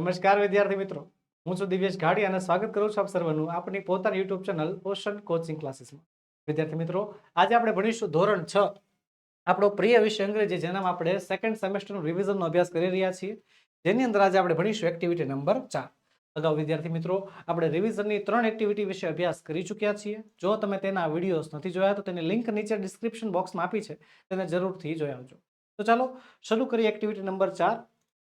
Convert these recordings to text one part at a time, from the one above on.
નમસ્કાર વિદ્યાર્થી મિત્રો. હું છું દિવ્યેશ ઘાડી અને સ્વાગત કરું છું આપ સર્વનું આપની પોતાની યુટ્યુબ ચેનલ ઓશન કોચિંગ ક્લાસીસમાં. વિદ્યાર્થી મિત્રો, આજે આપણે ભણીશું ધોરણ છ. આપણો પ્રિય વિષય અંગ્રેજી, જેનામાં આપણે સેકન્ડ સેમેસ્ટરનું રિવિઝનનો અભ્યાસ કરી રહ્યા છીએ. જેની અંદર આજે આપણે ભણીશું એક્ટિવિટી નંબર ચાર. અગાઉ વિદ્યાર્થી મિત્રો, આપણે રિવિઝનની ત્રણ એક્ટિવિટી વિશે અભ્યાસ કરી ચૂક્યા છીએ. જો તમે તેના વિડીયોઝ નથી જોયા, તો તેની લિંક નીચે ડિસ્ક્રિપ્શન બોક્સમાં આપી છે. તેને જરૂરથી જોઈ આવજો. તો ચાલો, શરૂ કરીએ એક્ટિવિટી નંબર ચાર.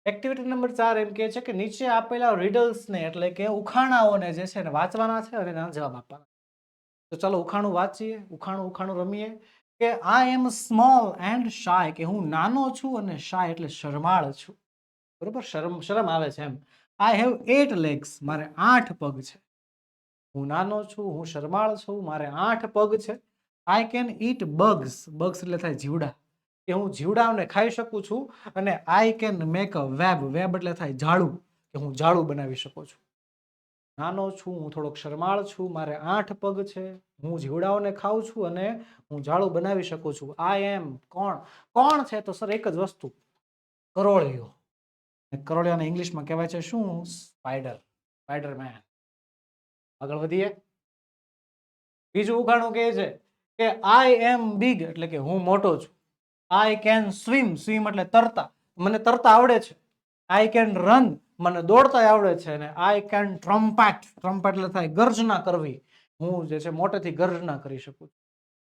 એક્ટિવિટી નંબર ચાર એમ કહે છે કે નીચે આપેલા રીડલ્સને એટલે કે ઉખાણાઓને જે છે એને વાંચવાના છે અને એના જવાબ આપવાના તો ચાલો ઉખાણું વાંચીએ, ઉખાણું ઉખાણું રમીએ કે આઈ એમ સ્મોલ એન્ડ શાય કે હું નાનો છું અને શાય એટલે શરમાળ છું. બરોબર? શરમ શરમ આવે છે એમ. આઈ હેવ એટ લેગ્સ મારે આઠ પગ છે. હું નાનો છું, હું શરમાળ છું, મારે આઠ પગ છે. I can eat bugs bugs એટલે થાય જીવડા. કે હું જીવડાઓને ખાઈ શકું છું અને I can make a web web એટલે થાય ઝાડું, કે હું ઝાડું બનાવી શકું છું. નાનો છું, હું થોડોક શરમાળ છું, મારે આઠ પગ છે, હું જીવડાઓને ખાઉં છું અને હું ઝાડું બનાવી શકું છું. આઈ એમ કોણ? કોણ છે તો સર એક જ વસ્તુ, કરોળિયો. કરોળિયાને ઇંગ્લિશમાં કહેવાય છે શું? સ્પાઈડર સ્પાઈડરમેન આગળ વધીએ. બીજું ઉખાણું કહે છે કે આઈ એમ બિગ એટલે કે હું મોટો છું. આઈ કેન સ્વિમ સ્વિમ એટલે તરતા. મને તરતા આવડે છે. આઈ કેન રન મને દોડતા આવડે છે અને આઈ કેન ટ્રમ્પેટ ટ્રમ્પેટ એટલે થાય ગર્જના કરવી. હું જે છે મોટેથી ગર્જના કરી શકું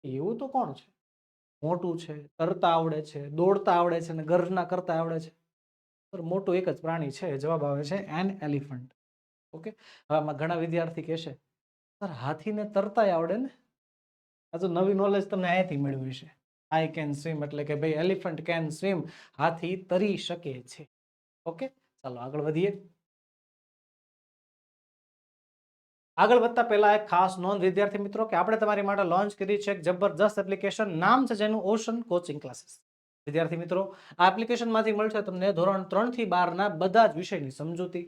એવું તો કોણ છે? મોટું છે, તરતા આવડે છે, દોડતા આવડે છે અને ગર્જના કરતા આવડે છે. મોટું એક જ પ્રાણી છે જવાબ આવે છે એન એલિફન્ટ ઓકે હવે આમાં ઘણા વિદ્યાર્થી કહેશે સર હાથીને તરતાય આવડે ને? આ તો નવી નોલેજ તમને અહીંયાથી મેળવી છે. આઈ કેન સ્વિમ એટલે કે ભાઈ એલિફન્ટ કેન સ્વિમ હાથી તરી શકે છે. ઓકે ચાલો આગળ વધીએ. આગળ વધતા પહેલા એક ખાસ નોંધ, વિદ્યાર્થી મિત્રો, કે આપણે તમારી માટે લોન્ચ કરી છે એક જબરજસ્ત એપ્લિકેશન નામ છે જેનું ઓશન કોચિંગ ક્લાસીસ વિદ્યાર્થી મિત્રો, આ એપ્લિકેશનમાંથી મળશે તમને ધોરણ ત્રણથી બારના બધા જ વિષયની સમજૂતી.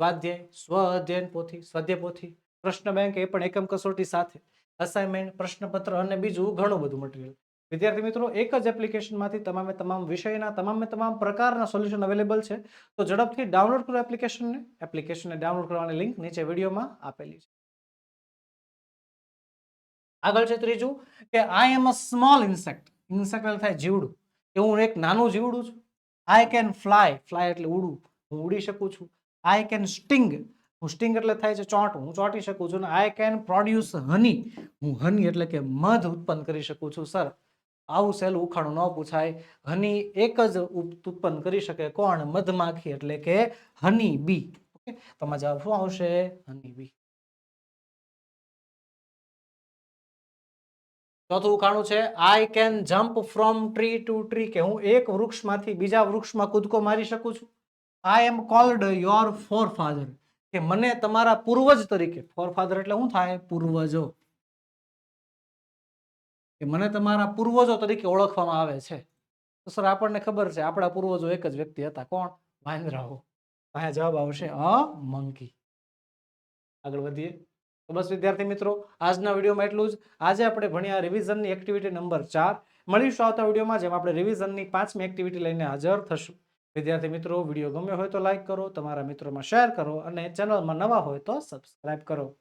સ્વાધ્યાય સ્વ અધ્યયન પોથી, સ્વાધ્યાય પોથી, પ્રશ્ન બેંક એ પણ એકમ કસોટી સાથે. અસાઇનમેન્ટ પ્રશ્નપત્ર અને બીજું ઘણું બધું મટીરિયલ વિદ્યાર્થી મિત્રો એક જ એપ્લિકેશનમાંથી તમામે તમામ વિષયના, તમામે તમામ પ્રકારના સોલ્યુશન અવેલેબલ છે. તો ઝડપથી ડાઉનલોડ કરો એપ્લિકેશનને. એપ્લિકેશનને ડાઉનલોડ કરવાની લિંક નીચે વિડીયોમાં આપેલી છે. આગળ છે ત્રીજું કે I am a small insect insect થાય જીવડું. કે હું એક નાનું જીવડું છું. આઈ કેન ફ્લાય ફ્લાય એટલે ઉડું હું ઉડી શકું છું. આઈ કેન સ્ટિંગ હું સ્ટિંગ એટલે થાય છે ચોંટ. હું ચોંટી શકું છું. અને આઈ કેન પ્રોડ્યુસ હની હું હની એટલે કે મધ ઉત્પન્ન કરી શકું છું, સર. આવું સહેલું ઉખાણું ન પૂછાય. હની એક જ ઉત્પન્ન કરી શકે કોણ? મધમાખી એટલે કે હની બી. ઓકે? તમારા જવાબ શું આવશે? Honey bee. ચોથું ઉખાણું છે I can jump from tree to tree કે હું એક વૃક્ષમાંથી બીજા વૃક્ષમાં કૂદકો મારી શકું છું? I am called your forefather કે મને તમારા પૂર્વજ તરીકે ફોર ફાધર એટલે શું થાય? પૂર્વજો. કે મને તમારા પૂર્વજો તરીકે ઓળખવામાં આવે છે. તો સર, આપણને ખબર છે, આપણા પૂર્વજો એક જ વ્યક્તિ હતા. કોણ? વાંદરાઓ અહીંયા જવાબ આવશે, અ, મંકી. આગળ વધીએ. તો બસ, વિદ્યાર્થી મિત્રો, આજના વિડીયોમાં એટલું જ. આજે આપણે ભણ્યા રિવિઝનની એક્ટિવિટી નંબર ચાર. મળીશું આવતા વિડીયોમાં, જેમ આપણે રિવિઝનની પાંચમી એક્ટિવિટી લઈને હાજર થશું. વિદ્યાર્થી મિત્રો, વીડિયો ગમ્યો હોય તો લાઇક કરો, તમારા મિત્રોમાં શેર કરો અને ચેનલમાં નવા હોય તો સબસ્ક્રાઇબ કરો.